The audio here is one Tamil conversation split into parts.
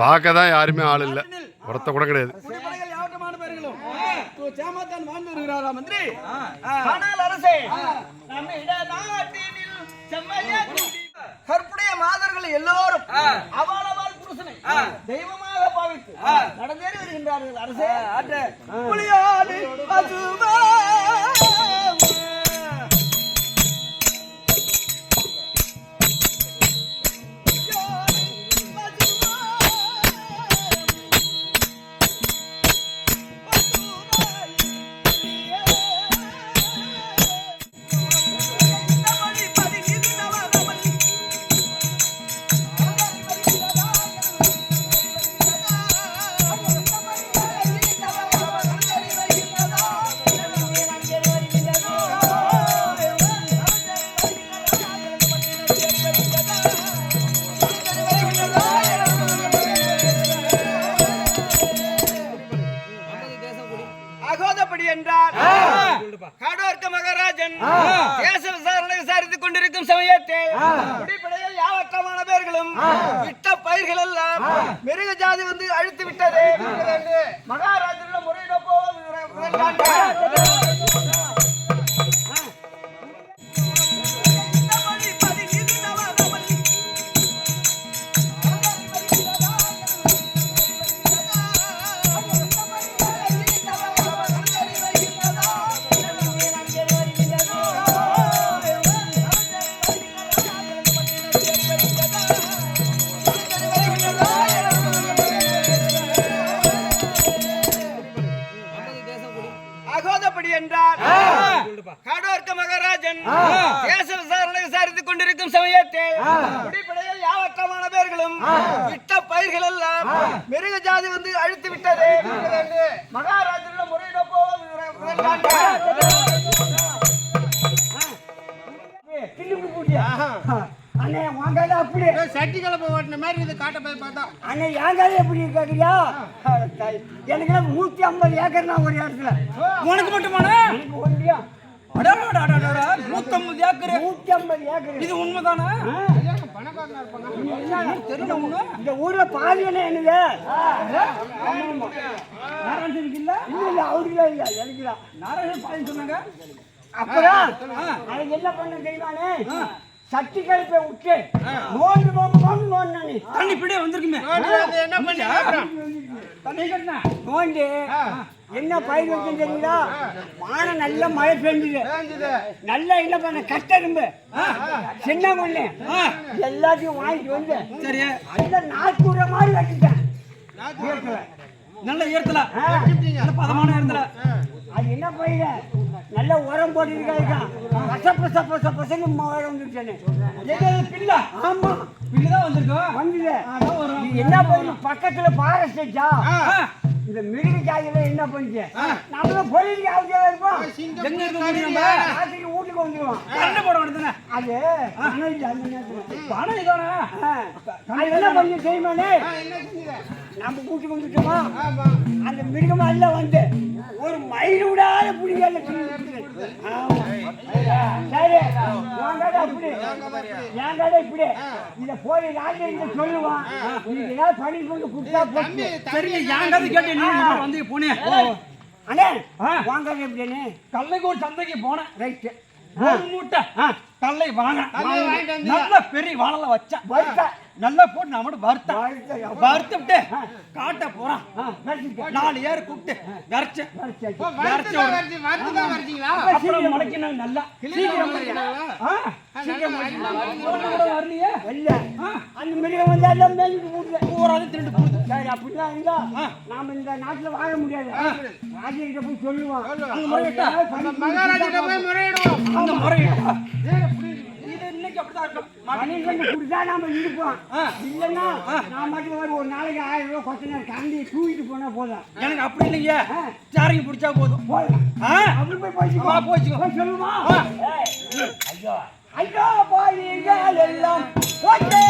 பார்க்க தான் யாருமே ஆள் இல்லை. ஒருத்த கூட கிடையாது. சேமாத்தான் வாழ்ந்து மந்திரி? ஆனால் அரசே கற்புடைய மாதர்கள் எல்லோரும் அவளவால் புருஷனை தெய்வமாக பாவித்து நடந்தேறி வருகின்றார்கள் அரசே. புலியாடு தேச விசாரணை விசாரித்துக் கொண்டிருக்கும் சமயத்தில் குடிப்படையில் யாவற்றமான பேர்களும் விட்ட பயிர்கள் எல்லாம் மிருக ஜாதி வந்து அழித்து விட்டது மகாராஜனிடம் மிருக ஜாதி வந்து அழித்து விட்டது. மகாராஜனிடம் முறையிட அண்ணே உன் கையில அப்படி சட்டி கலப்பை ஓட்டின மாதிரி இது காட்ட போய் பார்த்தா. அண்ணே என் கையில எப்படி கேக்குறியா எனக்கு நூத்தி ஐம்பது ஏக்கர் நான் ஒரு இடத்துல. உனக்கு எனக்கு ஒன்றியா? நூத்தம்பது ஏக்கர். நூத்தி ஐம்பது ஏக்கர். இது உண்மைதானா? இந்த ஊர்ல பாதி என்ன என்னது? நாராயணன் இல்ல இல்ல இல்ல அவருக்கு இல்ல எனக்கு தான் நாராயணன் பாதி சொன்னாங்க அப்புறம் அது என்ன பண்ண தெரியுமானே சட்டி கழிப்பை விட்டு நோண்டு நோண்டு தண்ணி பிடியே வந்திருக்குமே. அது என்ன பண்ணி அப்புறம் தண்ணி கட்டினா? நோண்டி என்ன பயிர் வச்சு தெரியுங்களா வானம் நல்ல மழை பெஞ்சுது. நல்லா என்ன பண்ண கட்டெரும்பு சின்ன மண்ணு. எல்லாத்தையும் வாங்கிட்டு வந்து சரி. அந்த நாற்கூற மாதிரி வச்சுட்டேன். நல்ல ஈரத்துல பதமான ஈரத்துல அது என்ன பயிர்? நல்ல உரம் போட்டுருக்காங்க பச பச பச பசங்க மழை வந்துருச்சேன்னு பில்லா. ஆமா. பில்லு தான் வந்திருக்கும். இது என்ன பயிர்? பக்கத்துல ஆ, இந்த மிருக ஜாதியில என்ன பண்ணுச்சு நம்மளும் பொருளுக்கு அவசியம் இருப்போம் எங்க இருக்க நம்ம வீட்டுக்கு வந்துடுவோம் கரண்ட் போட வேண்டியதுதானே? அது பணம் இல்லை அந்த நேரத்துல. பணம் அது என்ன பண்ணி என்ன? நம்ம வீட்டுக்கு வந்துட்டோமா. அந்த மிருகம் எல்லாம் வந்து ஒரு மயில் விடாத புடிக்கல சரி. உன் கடை அப்படி. என் கடை இப்படி. இத போய் ராஜா சொல்லுவான். நீங்க ஏதாவது பண்ணி கொண்டு கொடுத்தா போட்டு சரி என் கதை கேட்டு நீ இந்த மாதிரி வந்து போனே. அண்ணே கடை எப்படின்னு கல்லைக்கு ஒரு சந்தைக்கு போனேன். ரைட்டு. ஒரு மூட்டை கல்லை வாங்க நல்ல பெரிய வாழல வச்சா வறுத்த. நல்லா போட்டு நான் மட்டும் வறுத்தேன் வறுத்த, விட்டு காட்ட போறான். நாலு ஏர் கூப்பிட்டு விரைச்சேன்? அப்புறம் முளைக்கணும் நல்லா. சீக்கிரம் சீக்கிரம் வரலையே? இல்ல அந்த மிருகம் வந்து எல்லாம் மேய்ஞ்சிட்டு போகுது. பூராது திருட்டு போகுது சரி அப்படிலாம் இருந்தா நாம இந்த நாட்டுல வாழ முடியாது. ராஜகிட்ட போய் சொல்லுவான் அங்க முறையிட்டா? போய் முறையிடுவோம். அந்த முறையிட்டா? இன்னைக்கு அப்படிதான் இருக்கும். நாம இருப்போம் இல்லைன்னா நான் மட்டும் ஒரு ஒரு நாளைக்கு ஆயிரம் ரூபாய் கொத்தனார் கண்டி தூக்கிட்டு போனா போதும். எனக்கு அப்படி இல்லைங்க. சாரிங்க பிடிச்சா போதும். போதும்? அப்படி போய் போய்ச்சுக்கோ. போய் சொல்லுமா. ஐயோ. ஐயோ பாலிகள் எல்லாம் போச்சே.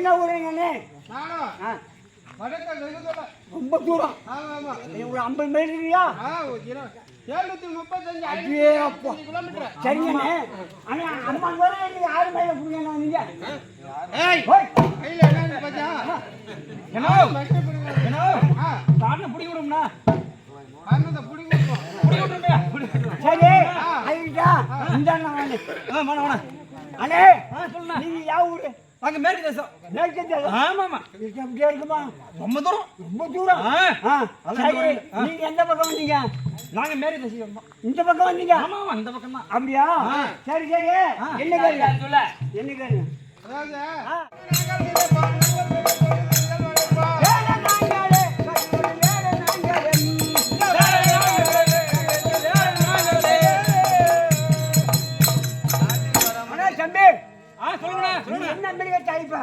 என்ன ஊருங்க அண்ணே நானும் ஆ, வடக்கு வெகு தூரம். ரொம்ப தூரம். ஆமா, ஆமா. ஒரு ஐம்பது மைல் இல்லையா ஐயே அப்பா. சரிங்கண்ணே அண்ணா அம்மா நீங்க ஆறு மைல புடிங்க நீங்க. ஏய், ஓய். கையில என்னன்னு பாத்தியா? என்ன பக்கெட் பிடிங்க. என்ன ஆ, தாண்ட பிடிக்க விடும்னா பன்னெண்டு பிடிங்க விட்டுருவோம். பிடிக்க விடுமே சரி ஐயா இந்த அண்ணா அண்ணே நீங்க ಯಾವ ஊரு? அங்க மேற்கு தேசம். மேற்கு தேசம். ஆமாமா அப்படியே இருக்குமா ரொம்ப தூரம். ரொம்ப தூரம். நீங்க எந்த பக்கம் வந்தீங்க? நாங்க மேற்கு தேசம் வந்தோம். இந்த பக்கம் வந்தீங்க? ஆமாமா இந்த பக்கம் தான். அப்படியா? சரி சரி. என்ன கேள்வி? என்ன கேள்வி? அதாவது, நீ சொல்லுங்க என்ன மிருக டைப்பா?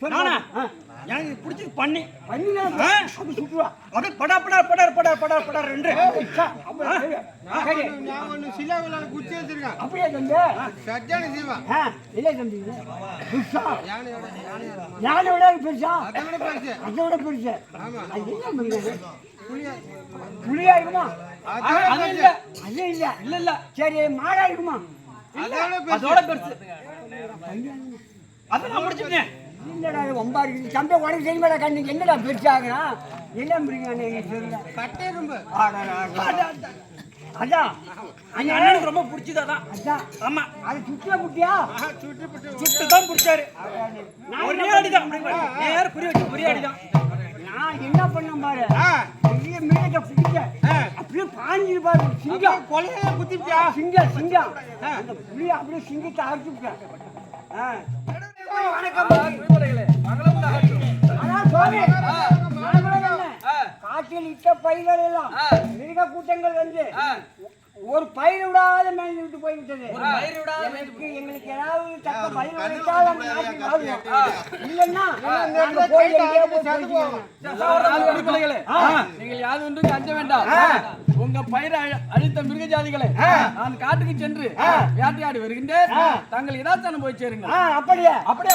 சொல்லு. நானா ஆ, எனக்கு இது பிடிச்சது பண்ணி பண்ணினா. அப்படி சுற்றுவா. அப்படியே படா படா படா படா படா படா ரெண்டு குச்சி வச்சிருக்கேன். அப்படியே தம்பி சஜ்ஜான சீவா. ஆ, இல்லை தம்பி பெருசா யானையோட, யானையோட. யானை விட பெருசா அதை விட பெருசு. அதை விட. அது என்ன? புளியா. இருக்குமா அதை அது. இல்ல அது இல்ல இல்ல இல்ல சரி மாடா இருக்குமா அதை. அதோட பெருசு அதை நான் முடிச்சுட்டேன் இல்லடா தம்பி கண்ணுக்கு என்னடா பெருசாகிறா என்ன மிருகம் எனக்கு தெரியல. கட்டை எறும்பு. அதான் அண்ணனுக்கு ரொம்ப பிடிச்சது அதான். அதான் ஆமா. அது சுத்தியா குட்டியா? ஆஹா, சுட்டு புட்டு. சுட்டு தான் பிடிச்சாரு. நான் ஒரே அடிதான். நேர புரிய வச்சு புரிய அடிதான். நான் என்ன பண்ண பாரு? பெரிய பிடிச்ச. அப்படியே பாஞ்சு பாரு சிங்கம். கொலையில குத்திப்பிட்டியா? சிங்கம் சிங்கம். அந்த புளிய அப்படியே சிங்கத்தை அறுத்துட்டேன் வணக்கம் காட்டில் இட்ட பயிர்கள் எல்லாம் மிருக கூட்டங்கள் வந்து ஒரு பயிர் விடாத மேய்ந்து விட்டு போய்விட்டது. எனக்கு எங்களுக்கு ஏதாவது தக்க பயிர் விளைத்தால் நம்ம நாட்டில் வாழ்வோம். இல்லைன்னா நாங்க போய் எங்கேயோ போய். நீங்கள் யாதொன்றுக்கு அஞ்ச வேண்டாம். உங்க பயிரை அழித்த மிருக ஜாதிகளை நான் காட்டுக்கு சென்று வேட்டையாடி வருகின்றேன். தங்கள் இதாச்சானம் போய் சேருங்க அப்படியே. அப்படியே